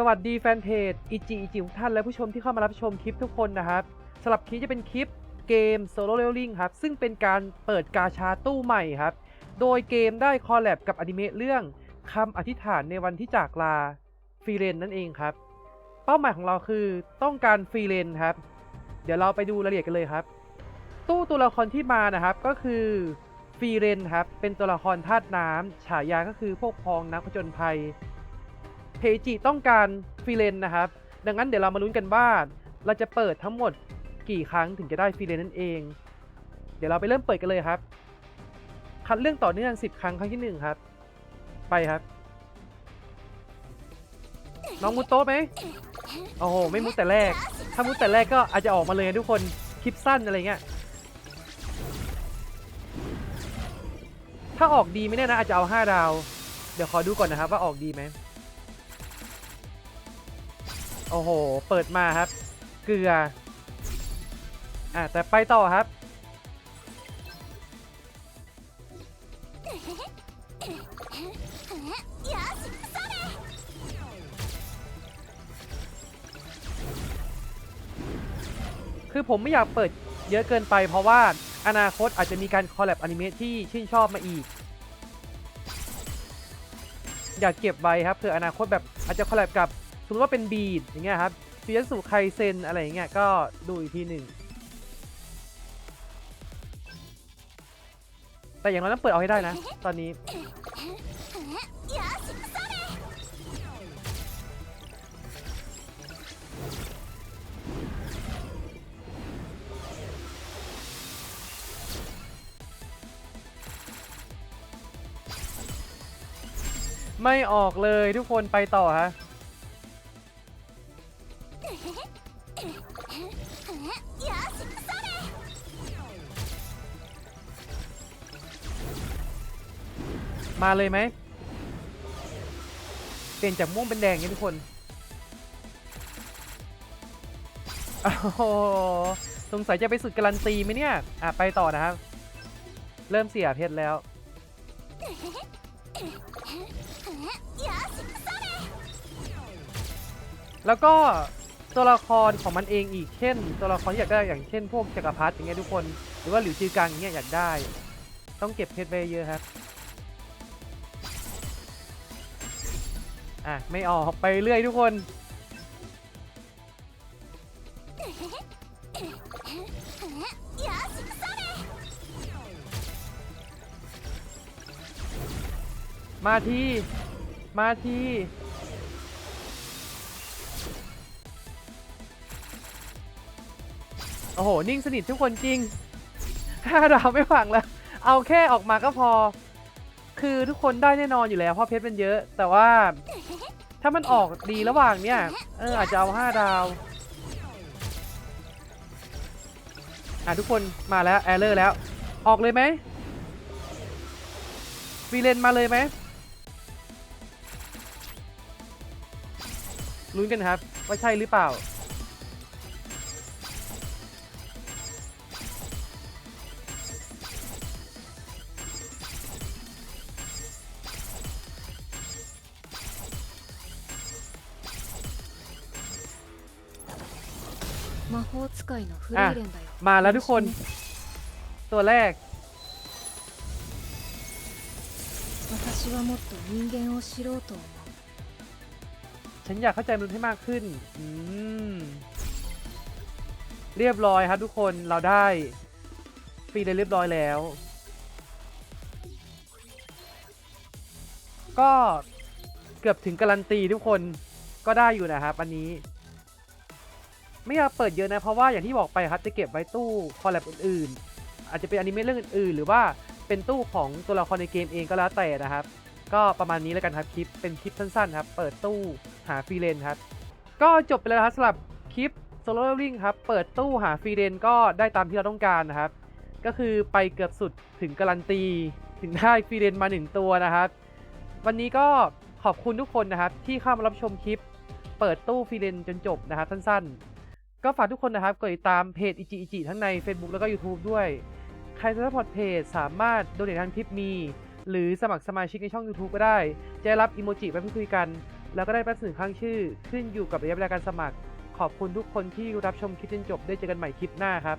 สวัสดีแฟนเพจอิจิอิจิทุกท่านและผู้ชมที่เข้ามารับชมคลิปทุกคนนะครับสำหรับคลิปจะเป็นคลิปเกม Solo Leveling ครับ ซึ่งเป็นการเปิดกาชาตู้ใหม่ครับ โดยเกมได้คอลแลบกับอนิเมะเรื่องคำอธิษฐานในวันที่จากลาฟรีเรนนั่นเองครับ เป้าหมายของเราคือต้องการฟรีเรนครับ เดี๋ยวเราไปดูรายละเอียดกันเลยครับ ตู้ตัวละครที่มานะครับก็คือฟรีเรนครับเป็นตัวละครธาตุน้ำฉายาก็คือพวกพองนักผจญภัย เพจิต้องการฟรีเลนนะครับ ดังนั้นเดี๋ยวเรามาลุ้นกันว่า เราจะเปิดทั้งหมดกี่ครั้งถึงจะได้ฟรีเลนนั่นเอง เดี๋ยวเราไปเริ่มเปิดกันเลยครับ คัดเรื่องต่อเนื่อง 10 ครั้งครั้งที่ 1 ครับ ไปครับ น้องมุดโต๊ะไหมโอ้โห ไม่มุดแต่แรก ถ้ามุดแต่แรกก็อาจจะออกมาเลยทุกคน คลิปสั้นอะไรเงี้ย ถ้าออกดีไม่แน่นะอาจจะเอา 5 ดาว เดี๋ยวขอดูก่อนนะครับว่าออกดีไหม โอ้โห เปิดมาครับ เกลือ อะ แต่ไปต่อครับ คือผมไม่อยากเปิดเยอะเกินไปเพราะว่าอนาคตอาจจะมีการคอลแลบอนิเมะที่ชื่นชอบมาอีก อยากเก็บไว้ครับเผื่ออนาคตแบบอาจจะคอลแลบกับ สมมติว่าเป็นบีดอย่างเงี้ยครับฟิยสุไคเซนอะไรอย่างเงี้ยก็ดูอีกทีหนึ่งแต่อย่างน้อยต้องเปิดเอาให้ได้นะ ตอนนี้ไม่ออกเลยทุกคนไปต่อฮะ มาเลยไหมเปลี่ยนจากม่วงเป็นแดงเนี่ยทุกคนโอ้โหสงสัยจะไปสุดการันตีไหมเนี่ย อะ ไปต่อนะครับ เริ่มเสียเพชรแล้ว แล้วก็ ตัวละครของมันเองอีกเช่น ตัวละครที่อยากได้อย่างเช่น พวกจักรพรรดิอย่างเงี้ยทุกคน หรือว่าหลิวจือกังอย่างเงี้ยอยากได้ ต้องเก็บเพชรไปเยอะครับอะไม่ออกไปเรื่อยทุกคนมาที มาที โอ้โห นิ่งสนิททุกคนจริงห้าดาวไม่ฝังแล้ว เอาแค่ออกมาก็พอ คือทุกคนได้แน่นอนอยู่แล้วเพราะเพชรมันเยอะ แต่ว่า ถ้ามันออกดีระหว่างเนี่ย เอออาจจะเอาห้าดาว อะทุกคนมาแล้ว แอร์เลอร์แล้ว ออกเลยไหมวีเลนมาเลยไหมลุ้นกันครับ ว่าใช่หรือเปล่า 魔法使いのフレイレンだよ มาแล้วทุกคน ตัวแรก 私はもっと人間を知ろうと思う ฉันอยากเข้าใจมนุษย์ให้มากขึ้น อืม เรียบร้อยครับทุกคน เราได้ฟรีเลยเรียบร้อยแล้ว ก็เกือบถึงการันตีทุกคน ก็ได้อยู่นะครับ อันนี้ ไม่อยากเปิดเยอะนะเพราะว่าอย่างที่บอกไปครับจะเก็บไว้ตู้คอลแลบอื่นๆ อาจจะเป็นอนิเมะเรื่องอื่นๆ หรือว่าเป็นตู้ของตัวละครในเกมเองก็แล้วแต่นะครับ ก็ประมาณนี้แล้วกันครับคลิปเป็นคลิปสั้นๆครับเปิดตู้หาฟรีเลนครับก็จบไปแล้วครับสำหรับคลิป Solo Leveling ครับเปิดตู้หาฟรีเลนก็ได้ตามที่เราต้องการนะครับ ก็คือไปเกือบสุดถึงการันตีถึงได้ฟรีเลนมา 1 ตัวนะครับ วันนี้ก็ขอบคุณทุกคนนะครับที่เข้ามารับชมคลิป เปิดตู้ฟรีเลนจนจบนะครับสั้นๆ ก็ฝากทุกคนนะครับกดติดตามเพจอิจิอิจิทั้งใน Facebook แล้วก็ YouTube ด้วย ใครสนับสนุนเพจสามารถโดเนททางคลิปมี หรือสมัครสมาชิกในช่อง YouTube ก็ได้ จะได้รับอิโมจิไปพูดคุยกัน แล้วก็ได้รับสื่อข้างชื่อ ขึ้นอยู่กับระยะเวลาการสมัคร ขอบคุณทุกคนที่รับชมคลิปจนจบได้เจอกันใหม่คลิปหน้าครับ